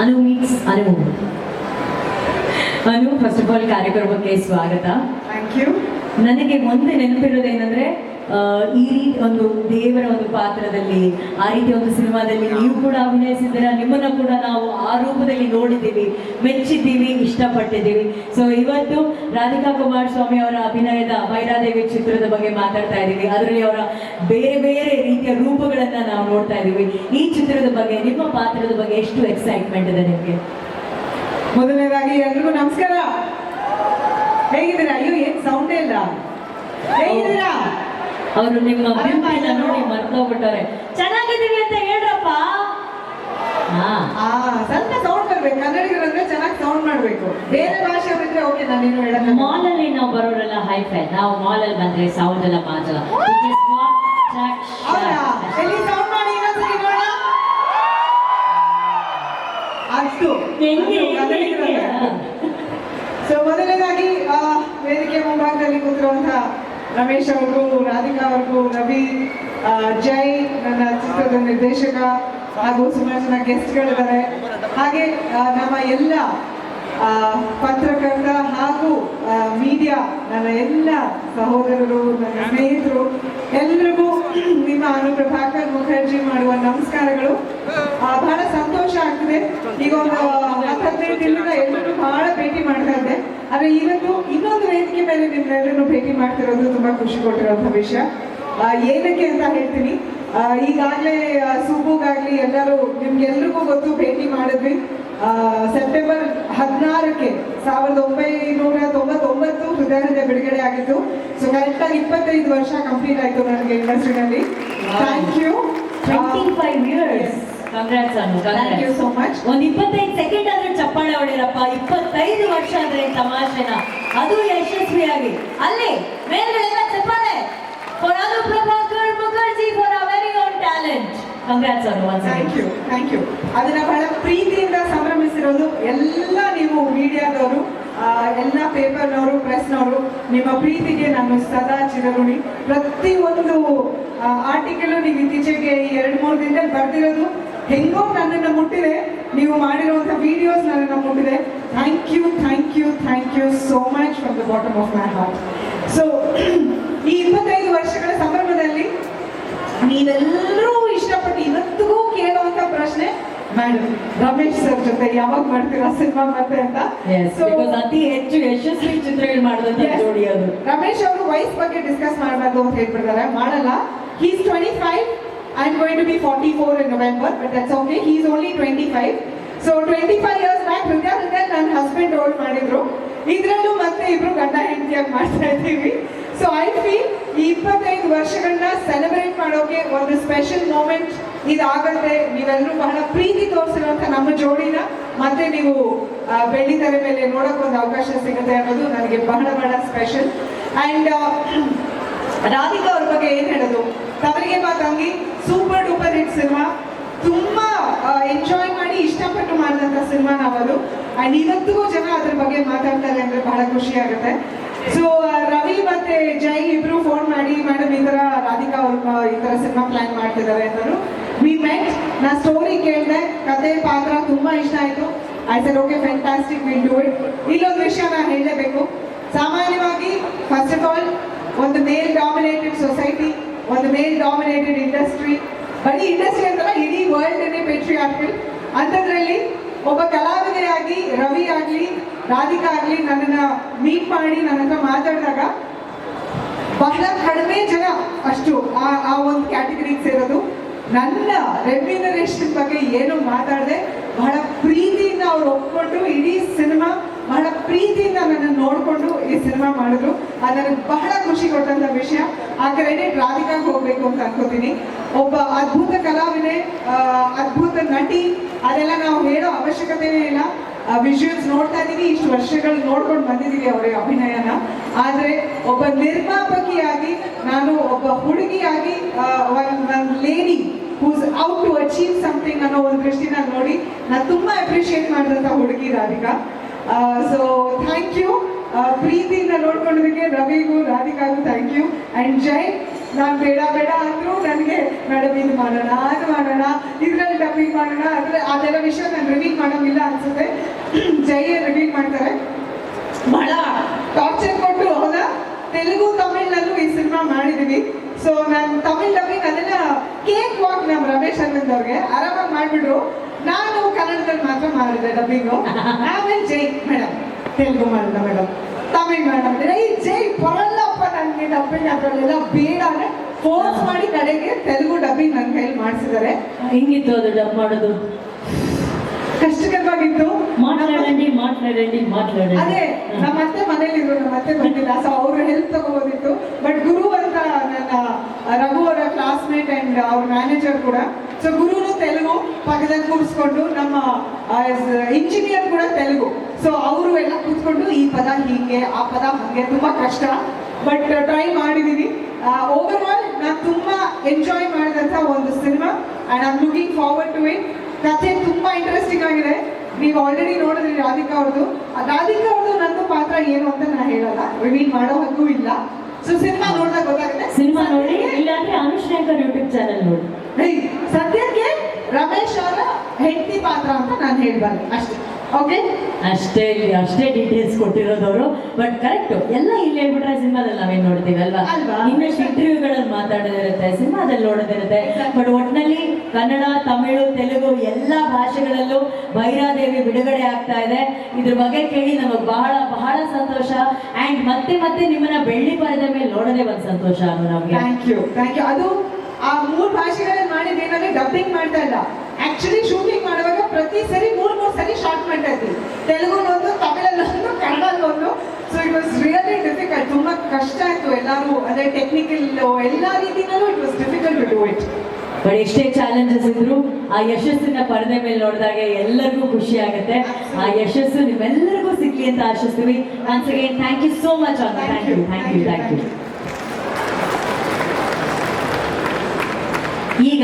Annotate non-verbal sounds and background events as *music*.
Anu means Anu. Anu first of all ಕಾರ್ಯಕ್ರಮಕ್ಕೆ ಸ್ವಾಗತ. Thank you ನನಗೆ ಮುಂದೆ ನೆನಪಿರೋದೇನೆಂದ್ರೆ ಈ ರೀತಿ ಒಂದು ದೇವರ ಒಂದು ಪಾತ್ರದಲ್ಲಿ, ಆ ರೀತಿ ಒಂದು ಸಿನಿಮಾದಲ್ಲಿ ನೀವು ಕೂಡ ಅಭಿನಯಿಸಿದ್ದೀರಾ? ನಿಮ್ಮನ್ನ ಕೂಡ ನಾವು ಆ ರೂಪದಲ್ಲಿ ನೋಡಿದ್ದೀವಿ, ಮೆಚ್ಚಿದ್ದೀವಿ, ಇಷ್ಟಪಟ್ಟಿದ್ದೀವಿ. ಸೊ ಇವತ್ತು ರಾಧಿಕಾ ಕುಮಾರಸ್ವಾಮಿ ಅವರ ಅಭಿನಯದ ಭೈರಾದೇವಿ ಚಿತ್ರದ ಬಗ್ಗೆ ಮಾತಾಡ್ತಾ ಇದ್ದೀವಿ. ಅದರಲ್ಲಿ ಅವರ ಬೇರೆ ಬೇರೆ ರೀತಿಯ ರೂಪಗಳನ್ನ ನಾವು ನೋಡ್ತಾ ಇದ್ದೀವಿ. ಈ ಚಿತ್ರದ ಬಗ್ಗೆ, ನಿಮ್ಮ ಪಾತ್ರದ ಬಗ್ಗೆ ಎಷ್ಟು ಎಕ್ಸೈಟ್ಮೆಂಟ್ ಇದೆ ನಿಮಗೆ? ಮೊದಲನೇದಾಗಿ ಎಲ್ರಿಗೂ ನಮಸ್ಕಾರ. ಹೇಗಿದ್ದೀರಾ? ಅಯ್ಯೋ, ಏನು ಸೌಂಡೇ ಇಲ್ಲ. ಹೇಗಿದ್ದೀರಾ? ಅವರು ನಿಮ್ಮ ಅಭಿಪ್ರಾಯ ಬ್ಯೂಟಿನ ಮಾಡು. ನೋಡಿ ಮರ್ತೋಗ್ಬಿಟ್ಟವ್ರೆ ಚೆನ್ನಾಗಿದ್ದೀವಿ ಅಂತ ಹೇಳ್ರಪ್ಪ. ಸ್ವಲ್ಪ ಸೌಂಡ್ ಬರ್ಬೇಕು ಕನ್ನಡಿಗರಂದ್ರೆ ಚೆನ್ನಾಗಿ ಸೌಂಡ್ ಮಾಡ್ಬೇಕು. ಬೇರೆ ಭಾಷೆ ಬಂದ್ರೆ ಓಕೆ ನಾನೇನು ಹೇಳಲ್ಲ ಮಾಲ್ ಅಲ್ಲಿ ನಾವು ಬರೋರೆಲ್ಲ ಹೈ ಫೈ ನಾವು ಮಾಲ್ ಅಲ್ಲಿ ಬಂದ್ರೆ ಸೌಂಡ್ ಎಲ್ಲ ಮಾತ್ರ It is not track ಹೌದಾ shot. ಎಲ್ಲಿ ಸೌಂಡ್ ಮಾಡಿ ಇನ್ನೊಂದ್ಸರಿ ನೋಡ ಅಷ್ಟು ಹೆಂಗೆ ಅಷ್ಟು ಕನ್ನಡಿಗರಲ್ಲ. ಹೆಂಗೆ? ಸೊ ಮೊದಲನೇದಾಗಿ ಆ, ವೇದಿಕೆ ಮುಂಭಾಗದಲ್ಲಿ ಕೂತಿರುವಂತಹ ರಮೇಶ್ ಅವ್ರಿಗೂ, ರಾಧಿಕಾ ಅವ್ರಿಗೂ, ರವಿ ಜೈ ನನ್ನ ಚಿತ್ರದ ನಿರ್ದೇಶಕ ಹಾಗೂ ಸುಮಾರು ಜನ ಗೆಸ್ಟ್ಗಳಿದ್ದಾರೆ ಹಾಗೆ ನಮ್ಮ ಎಲ್ಲ ಪತ್ರಕರ್ತ ಹಾಗೂ ಮೀಡಿಯಾ ನನ್ನ ಎಲ್ಲ ಸಹೋದರರು, ನನ್ನ ಸ್ನೇಹಿತರು, ಎಲ್ರಿಗೂ ನಿಮ್ಮ ಅನುಪ್ರಭಾಕರ್ ಮುಖರ್ಜಿ ಮಾಡುವ ನಮಸ್ಕಾರಗಳು. ಬಹಳ ಸಂತೋಷ ಆಗ್ತಿದೆ. ಈಗ ಒಂದು ಹತ್ತೈದು ದಿನದ ಎಲ್ಲರೂ ಬಹಳ ಭೇಟಿ ಮಾಡ್ತಾ ಇದ್ದೆ. ಆದ್ರೆ ಇವತ್ತು ಇನ್ನೊಂದು ವೇದಿಕೆ ಮೇಲೆ ನಿಮ್ಮೆಲ್ಲರನ್ನು ಭೇಟಿ ಮಾಡ್ತಿರೋದು ತುಂಬಾ ಖುಷಿ ಕೊಟ್ಟಿರೋಂಥ ವಿಷಯ. ಏನಕ್ಕೆ ಅಂತ ಹೇಳ್ತೀನಿ. ಈಗಾಗಲೇ ಸುಬ್ಬುಗಾಗ್ಲಿ ಎಲ್ಲರೂ ನಿಮ್ಗೆಲ್ರಿಗೂ ಗೊತ್ತು, ಭೇಟಿ ಮಾಡಿದ್ವಿ. ಸೆಪ್ಟೆಂಬರ್ ಹದಿನಾರಕ್ಕೆ ಸಾವಿರದ ಒಂಬೈನೂರ ತೊಂಬತ್ತೊಂಬತ್ತು ಹೃದಯ ಹೃದಯ ಬಿಡುಗಡೆ ಆಗಿತ್ತು. ಸೊ ಕರೆಕ್ಟಾಗಿ ಇಪ್ಪತ್ತೈದು ವರ್ಷ ಕಂಪ್ಲೀಟ್ ಆಯಿತು ನನಗೆ ಇಂಡಸ್ಟ್ರಿನಲ್ಲಿ thank you 25 years Congrats Anu thank you. So much ಒಂದ್ ಇಪ್ಪತ್ತೈದು ಸೆಕೆಂಡ್ ಆದ್ರೆ ಚಪ್ಪಾಳೆ ಹೊಡಿರಪ್ಪ ಇಪ್ಪತ್ತೈದು ವರ್ಷ ಅಂದ್ರೆ ತಮಾಷೆನ. ಅದು ಯಶಸ್ವಿಯಾಗಿ. ಅಲ್ಲಿ ಮೇಲ್ಗಡೆಲ್ಲ ಚಪ್ಪಾಳೆ. For Anu Prabhakar Mukherjee for a very own talent congrats ಅವರು ಥ್ಯಾಂಕ್ ಯು ಥ್ಯಾಂಕ್ ಯು ಅದನ್ನ ಬಹಳ ಪ್ರೀತಿಯಿಂದ ಸಂಭ್ರಮಿಸಿರೋದು ಎಲ್ಲ ನೀವು ಮೀಡಿಯಾದವರು ಎಲ್ಲ ಪೇಪರ್ನವರು, ಪ್ರೆಸ್ನವರು, ನಿಮ್ಮ ಪ್ರೀತಿಗೆ ನಾನು ಸದಾ ಚಿರಋಣಿ. ಪ್ರತಿ ಒಂದು ಆರ್ಟಿಕಲ್ ನೀವು ಇತ್ತೀಚೆಗೆ ಎರಡು ಮೂರು ದಿನದಲ್ಲಿ ಬರ್ದಿರೋದು ಹೆಂಗೋ ನನ್ನನ್ನು ಮುಟ್ಟಿದೆ. ನೀವು ಮಾಡಿರುವಂಥ ವಿಡಿಯೋಸ್ ನನ್ನನ್ನು ಮುಟ್ಟಿದೆ. Thank you thank you thank you so much from the bottom of my heart so ಈ ಇಪ್ಪತ್ತೈದು ವರ್ಷಗಳ ಸಂಭ್ರಮದಲ್ಲಿ ನೀವೆಲ್ಲರೂ ಕೇಳುವಂತ ಪ್ರಶ್ನೆ. ಮೇಡಮ್ ರಮೇಶ್ ಸರ್ ಜೊತೆ ಯಾವಾಗ ಮಾಡ್ತೀರಾ ಸಿನಿಮಾ ಮತ್ತೆ ಅಂತ? ಅತಿ ಹೆಚ್ಚು ಯಶಸ್ವಿ ಚಿತ್ರಗಳು ಮಾಡಿದ ಜೋಡಿ ಅದು. ರಮೇಶ್ ಅವರು ವಯಸ್ ಬಗ್ಗೆ ಡಿಸ್ಕಸ್ ಮಾಡಬಾರ್ದು ಅಂತ ಹೇಳ್ಬಿಡ್ತಾರೆ ಮಾಡಲ್ಲ. He's twenty five I am going to be forty four in November but that's okay he's only twenty five so twenty five years back ಹೃದಯ ಹೃದಯ ನನ್ನ ಹಸ್ಬೆಂಡ್ ರೋಲ್ ಮಾಡಿದ್ರು. ಇದ್ರಲ್ಲೂ ಮತ್ತೆ ಇಬ್ರು ಗಂಡ ಹೆಂಡತಿಯಾಗಿ ಮಾಡ್ತಾ ಇದ್ದೀವಿ. ಸೊ ಐ ಫೀಲ್ ಈ ಇಪ್ಪತ್ತೈದು ವರ್ಷಗಳನ್ನ ಸೆಲೆಬ್ರೇಟ್ ಮಾಡೋಕೆ ಒಂದು ಸ್ಪೆಷಲ್ ಮೂಮೆಂಟ್ ಇದಾಗತ್ತೆ ನೀವೆಲ್ಲರೂ ಬಹಳ ಪ್ರೀತಿ ತೋರಿಸಿರುವಂತ ನಮ್ಮ ಜೋಡಿನ. ಮತ್ತೆ ನೀವು ಬೆಳ್ಳಿ ತೆರೆ ಮೇಲೆ ನೋಡಕ್ ಒಂದು ಅವಕಾಶ ಸಿಗುತ್ತೆ ಅನ್ನೋದು ನನಗೆ ಬಹಳ ಬಹಳ ಸ್ಪೆಷಲ್. ಅಂಡ್ ರಾಧಿಕಾ ಅವ್ರ ಬಗ್ಗೆ ಏನ್ ಹೇಳೋದು? Thavarige Baa Thangi super duper hit cinema. ತುಂಬಾ ಎಂಜಾಯ್ ಮಾಡಿ ಇಷ್ಟಪಟ್ಟು ಮಾಡಿದಂತ ಸಿನಿಮಾ ನಾವದು. ಅಂಡ್ ಇವತ್ತಿಗೂ ಜನ ಅದ್ರ ಬಗ್ಗೆ ಮಾತಾಡ್ತಾರೆ ಅಂದ್ರೆ ಬಹಳ ಖುಷಿ ಆಗುತ್ತೆ. ಸೊ ರವಿ ಮತ್ತೆ ಜೈ ಇಬ್ರು ಫೋನ್ ಮಾಡಿ, ಮೇಡಮ್, ಈ ತರ ರಾಧಿಕಾ ಅವ್ರ ಈ ತರ ಸಿನಿಮಾ ಪ್ಲಾನ್ ಮಾಡ್ತಿದ್ದಾರೆ ಅಂದರು ವಿ ಮೆಟ್ ನಾ ಸ್ಟೋರಿ ಕೇಳಿದೆ, ಕತೆ, ಪಾತ್ರ ತುಂಬ ಇಷ್ಟ ಆಯ್ತು. I sir okay fantastic will do it ಇಲ್ಲೊಂದು ವಿಷಯ ನಾನು ಹೇಳಲೇಬೇಕು. ಸಾಮಾನ್ಯವಾಗಿ ಫಸ್ಟ್ ಆಫ್ ಆಲ್ ಒಂದು ಮೇಲ್ ಡಾಮಿನೇಟೆಡ್ ಸೊಸೈಟಿ ಒಂದು ಮೇಲ್ ಡಾಮಿನೇಟೆಡ್ ಇಂಡಸ್ಟ್ರಿ ಬರೀ ಇಂಡಸ್ಟ್ರಿ ಅಂತಲ್ಲ, ಇಡೀ ವರ್ಲ್ಡ್ ಪೇಟ್ರಿಯಾರ್ಕಲ್ ಅಂಥದ್ರಲ್ಲಿ ಒಬ್ಬ ಕಲಾವಿದೆಯಾಗಿ, ರವಿ ಆಗಲಿ, ರಾಧಿಕಾ ಆಗಲಿ ನನ್ನನ್ನು ಮೀಟ್ ಮಾಡಿ, ನನ್ನ ಹತ್ರ ಮಾತಾಡಿದಾಗ ಬಹಳ ಕಡಿಮೆ ಜನ ಅಷ್ಟು ಆ ಒಂದು ಕ್ಯಾಟಗರಿಗೆ ನನ್ನ ರೆಮ್ಯುನರೇಷನ್ ಬಗ್ಗೆ ಏನು ಮಾತಾಡದೆ, ಬಹಳ ಪ್ರೀತಿಯಿಂದ ಅವ್ರು ಒಪ್ಕೊಂಡು ಇಡೀ ಸಿನಿಮಾ, ಬಹಳ ಪ್ರೀತಿಯಿಂದ ನನ್ನ ನೋಡಿಕೊಂಡು ಈ ಸಿನಿಮಾ ಮಾಡಿದ್ರು. ಅದು ನನಗೆ ಬಹಳ ಖುಷಿ ಕೊಟ್ಟಂತ ವಿಷಯ. ಆ ಕ್ರೆಡಿಟ್ ರಾಧಿಕಾಗೆ ಹೋಗ್ಬೇಕು ಅಂತ ಅನ್ಕೋತೀನಿ. ಒಬ್ಬ ಅದ್ಭುತ ಕಲಾವಿದೆ ಅದ್ಭುತ ನಟಿ, ಅದೆಲ್ಲ ನಾವು ಹೇಳೋ ಅವಶ್ಯಕತೆನೇ ಇಲ್ಲ. ವಿಜುವಲ್ಸ್ ನೋಡ್ತಾ ಇದ್ದೀನಿ ಇಷ್ಟು ವರ್ಷಗಳು ನೋಡ್ಕೊಂಡು ಬಂದಿದ್ದೀವಿ ಅವರ ಅಭಿನಯನ. ಆದ್ರೆ ಒಬ್ಬ ನಿರ್ಮಾಪಕಿಯಾಗಿ, ನಾನು ಒಬ್ಬ ಹುಡುಗಿಯಾಗಿ lady who's out to achieve something ಅನ್ನೋ ಒಂದು ದೃಷ್ಟಿನ ನೋಡಿ ನಾನು ತುಂಬಾ ಅಪ್ರಿಷಿಯೇಟ್ ಮಾಡಿದಂಥ ಹುಡುಗಿ ರಾಧಿಕಾ. ಸೊ ಥ್ಯಾಂಕ್ ಯು ಪ್ರೀತಿಯಿಂದ ನೋಡ್ಕೊಂಡಿದ್ದಕ್ಕೆ ರವಿಗೂ ರಾಧಿಕಾಗೂ ಥ್ಯಾಂಕ್ ಯು ಆ್ಯಂಡ್ ಜೈ ನಾನು ಬೇಡ ಬೇಡ ಅಂದರೂ ನನಗೆ ಮೇಡಮ್ ಇದು ಮಾಡೋಣ ಅದು ಮಾಡೋಣ ಇದ್ರಲ್ಲಿ ಡಬ್ಬಿಂಗ್ ಮಾಡೋಣ ಅದ್ರ ಅದೆಲ್ಲ ವಿಷಯ ನಾನು ರಿವೀಲ್ ಮಾಡೋಂಗಿಲ್ಲ ಅನ್ಸುತ್ತೆ. *clears throat* ಜೈ ರಿವೀಲ್ ಮಾಡ್ತಾರೆ. ಬಹಳ ಟಾರ್ಚರ್ ಕೊಟ್ಟು ಹೌದಾ? ತೆಲುಗು ತಮಿಳ್ನಲ್ಲೂ ಈ ಸಿನಿಮಾ ಮಾಡಿದೀವಿ. ಸೊ ನಾನು ತಮಿಳ್ ಡಬ್ಬಿಂಗ್ ಅದೆಲ್ಲ ಕೇಕ್ ವಾಕ್ ನಮ್ಮ ರಮೇಶ್ ಅರವಿಂದ್ ಅವ್ರಿಗೆ. ಆರಾಮಾಗಿ ಮಾಡಿಬಿಟ್ರು. ನಾನು ಕನ್ನಡದಲ್ಲಿ ಮಾತ್ರ ಮಾಡಿದೆ ಡಬ್ಬಿಂಗು ಆಮೇಲೆ ಜೈ ಮೇಡಮ್ ತೆಲುಗು ಮಾಡಿದ madam Tamil madam Jai force ಮಾಡಿ ಕಡೆಗೆ ತೆಲುಗು ಡಬ್ಬಿಂಗ್ ನನ್ನ ಕೈಲಿ ಮಾಡಿಸಿದ್ದಾರೆ. ಹೆಂಗಿತ್ತು ಅದು ಡಬ್ ಮಾಡೋದು? ಕಷ್ಟಕರವಾಗಿತ್ತು. ಮಾತಾಡಿ ಮಾತಾಡಿ ಮಾತಾಡಿ ಅದೇ ನಮ್ಮ ಅತ್ತೆ ಮನೇಲಿ ಇದ್ರು ನಮ್ಮ ಅತ್ತೆ ಬಂದಿಲ್ಲ ಸೊ ಅವರು ಹೆಲ್ಪ್ ತಗೋಬೋದಿತ್ತು. ಬಟ್ ಗುರು ಅಂತ ನನ್ನ ರಘು ಅವರ ಕ್ಲಾಸ್ಮೇಟ್ ಅಂಡ್ ಅವ್ರ ಮ್ಯಾನೇಜರ್ ಕೂಡ ಸೊ ಗುರುನು ತೆಲುಗು ಪಕ್ಕದಲ್ಲಿ ಕೂರಿಸ್ಕೊಂಡು ನಮ್ಮ ಇಂಜಿನಿಯರ್ ಕೂಡ ತೆಲುಗು. ಸೊ ಅವರು ಎಲ್ಲ ಕೂತ್ಕೊಂಡು ಈ ಪದ ಹೀಗೆ ಆ ಪದ ಹಾಗೆ ತುಂಬಾ ಕಷ್ಟ. ಬಟ್ ಟ್ರೈ ಮಾಡಿದೀನಿ. ಓವರ್ ಆಲ್ ನಾನು ತುಂಬಾ ಎಂಜಾಯ್ ಮಾಡಿದಂಥ ಒಂದು cinema and I am looking forward to it ಕಥೆ ತುಂಬಾ ಇಂಟ್ರೆಸ್ಟಿಂಗ್ ಆಗಿದೆ. ನೀವು ಆಲ್ರೆಡಿ ನೋಡಿದ್ರಿ ರಾಧಿಕಾ ಅವ್ರದ್ದು ಆ ರಾಧಿಕಾ ಅವ್ರದ್ದು ನಂದು ಪಾತ್ರ ಏನು ಅಂತ ನಾನು ಹೇಳಲ್ಲ. ರಿವೀಲ್ ಮಾಡೋ ಹಕ್ಕು ಇಲ್ಲ. ಸೊ ಸಿನಿಮಾ ನೋಡಿದಾಗ ಗೊತ್ತಾಗುತ್ತೆ? ಸಿನಿಮಾ ನೋಡಿ ಇಲ್ಲಾಂದ್ರೆ ಅನುಶ್ರೇಖರ್ ಯೂಟ್ಯೂಬ್ ಚಾನಲ್ ನೋಡಿ. ಸದ್ಯಕ್ಕೆ ರಮೇಶ್ ಅವರ ಹೆಂಡತಿ ಪಾತ್ರ ಅಂತ ನಾನು ಹೇಳ್ಬಾರ್ದು ಅಷ್ಟೇ. ಓಕೆ ಅಷ್ಟೇ ಅಷ್ಟೇ ಡೀಟೇಲ್ಸ್ ಕೊಟ್ಟಿರೋದವರು. ಬಟ್ ಕರೆಕ್ಟ್ ಎಲ್ಲ ಇಲ್ಲಿ ಹೇಳ್ಬಿಟ್ರೆ ಸಿನಿಮಾದಲ್ಲಿ ನಾವೇನ್ ನೋಡ್ತೀವಿ ಅಲ್ವಾ? ಇನ್ನಷ್ಟು ಇಂಟರ್ವ್ಯೂಗಳಲ್ಲಿ ಮಾತಾಡೋದಿರುತ್ತೆ ಸಿನಿಮಾದಲ್ಲಿ ನೋಡೋದಿರುತ್ತೆ. ಬಟ್ ಒಟ್ನಲ್ಲಿ ಕನ್ನಡ ತಮಿಳು ತೆಲುಗು ಎಲ್ಲ ಭಾಷೆಗಳಲ್ಲೂ ಭೈರಾದೇವಿ ಬಿಡುಗಡೆ ಆಗ್ತಾ ಇದೆ. ಇದ್ರ ಬಗ್ಗೆ ಕೇಳಿ ನಮಗೆ ಬಹಳ ಬಹಳ ಸಂತೋಷ. ಅಂಡ್ ಮತ್ತೆ ಮತ್ತೆ ನಿಮ್ಮನ್ನ ಬೆಳ್ಳಿ ಪರದ ಮೇಲೆ ನೋಡೋದೇ ಒಂದು ಸಂತೋಷ ಅನ್ನು ನಮ್ಗೆ? ಥ್ಯಾಂಕ್ ಯು ಥ್ಯಾಂಕ್ ಯು ಅದು ಆ ಮೂರು ಭಾಷೆಗಳಲ್ಲಿ ಮಾಡಿದ್ದು ಏನಂದ್ರೆ ಡಬ್ಬಿಂಗ್ ಮಾಡ್ತಾ ಇಲ್ಲ. ಆಕ್ಚುಲಿ ಶೂಟಿಂಗ್ ಮಾಡುವಾಗ ಪ್ರತಿ ಇದ್ವಿ ತೆಲುಗುನೊಂದು ತಮಿಳಲ್ಲೊಂದು ಕನ್ನಡಲ್ಲೊಂದು so it was really difficult ತುಂಬಾ ಕಷ್ಟ ಆಯ್ತು ಎಲ್ಲರೂ ಅದೇ ಟೆಕ್ನಿಕಲ್ ಎಲ್ಲ ರೀತಿಯಲ್ಲೂ it was difficult to do it but ಎಷ್ಟೇ ಚಾಲೆಂಜಸ್ ಇದ್ರು ಆ ಯಶಸ್ಸಿನ ಪರದೆ ಮೇಲೆ ನೋಡಿದಾಗ ಎಲ್ಲರಿಗೂ ಖುಷಿ ಆಗುತ್ತೆ. ಆ ಯಶಸ್ಸು ನಿಮ್ಮೆಲ್ಲರಿಗೂ ಸಿಗ್ಲಿ ಅಂತ ಆಶಿಸ್ತೀವಿ. Once again thank you so much ಅಂತ thank you thank you thank you ಈಗ